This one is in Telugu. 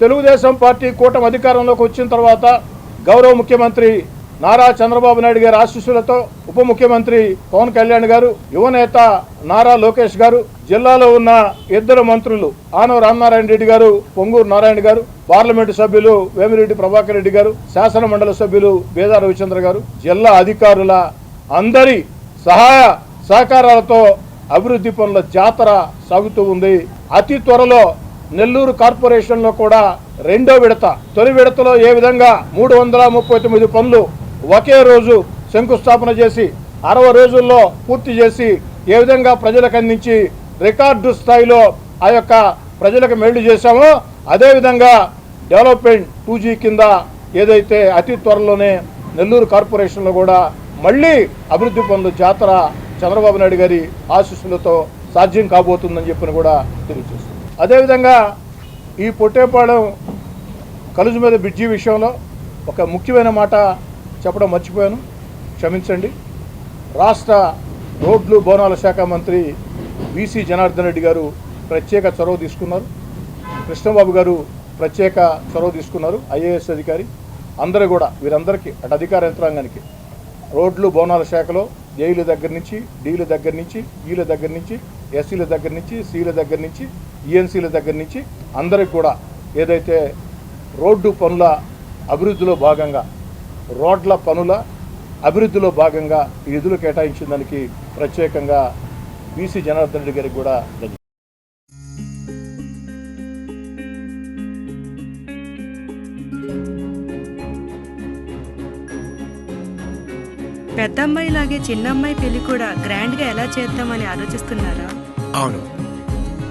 తెలుగుదేశం పార్టీ కూటమి అధికారంలోకి వచ్చిన తర్వాత గౌరవ ముఖ్యమంత్రి నారా చంద్రబాబు నాయుడు గారి ఆశీస్సులతో ఉప ముఖ్యమంత్రి పవన్ కళ్యాణ్ గారు యువనేత నారా లోకేష్ గారు జిల్లాలో ఉన్న ఇద్దరు మంత్రులు ఆనవ రామనారాయణ రెడ్డి గారు పొంగూరు నారాయణ గారు పార్లమెంటు సభ్యులు వేమిరెడ్డి ప్రభాకర్ రెడ్డి గారు శాసన మండలి సభ్యులు బేదా రవిచంద్ర గారు జిల్లా అధికారుల అందరి సహాయ సహకారాలతో అభివృద్ధి పనుల జాతర సాగుతూ ఉంది. అతి త్వరలో నెల్లూరు కార్పొరేషన్లో కూడా రెండో విడత తొలి విడతలో ఏ విధంగా మూడు వందల ముప్పై తొమ్మిది పనులు ఒకే రోజు శంకుస్థాపన చేసి అరవై రోజుల్లో పూర్తి చేసి ఏ విధంగా ప్రజలకు అందించి రికార్డు స్థాయిలో ఆ యొక్క ప్రజలకు మేళ్ళు చేశామో అదేవిధంగా డెవలప్మెంట్ టూ జీ కింద ఏదైతే అతి త్వరలోనే నెల్లూరు కార్పొరేషన్లో కూడా మళ్ళీ అభివృద్ధి పనులు జాతర చంద్రబాబు నాయుడు గారి ఆశీస్సులతో సాధ్యం కాబోతుందని చెప్పిన కూడా తెలియజేస్తుంది. అదేవిధంగా ఈ పొట్టేపాడెం కలుజు మీద బ్రిడ్జి విషయంలో ఒక ముఖ్యమైన మాట చెప్పడం మర్చిపోయాను. క్షమించండి. రాష్ట్ర రోడ్లు భవనాల శాఖ మంత్రి బీసీ జనార్దన్ రెడ్డి గారు ప్రత్యేక చొరవ తీసుకున్నారు. కృష్ణబాబు గారు ప్రత్యేక చొరవ తీసుకున్నారు. ఐఏఎస్ అధికారి అందరూ కూడా వీరందరికీ అటు అధికార యంత్రాంగానికి. రోడ్లు భవనాల శాఖలో జైలు దగ్గర నుంచి డీల దగ్గర నుంచి ఈల దగ్గర నుంచి ఎస్సీల దగ్గర నుంచి సీల దగ్గర నుంచి ఈఎన్సీల దగ్గర నుంచి అందరికి కూడా ఏదైతే రోడ్డు పనుల అభివృద్ధిలో భాగంగా రోడ్ల పనుల అభివృద్ధిలో భాగంగా నిధులు కేటాయించిన దానికి ప్రత్యేకంగా బీసీ జనార్దన్ రెడ్డి గారికి కూడా ధన్యవాదాలు. పెద్దమ్మాయి లాగే చిన్నమ్మాయి పెళ్ళి కూడా గ్రాండ్గా ఎలా చేద్దామని ఆలోచిస్తున్నారా? అవును.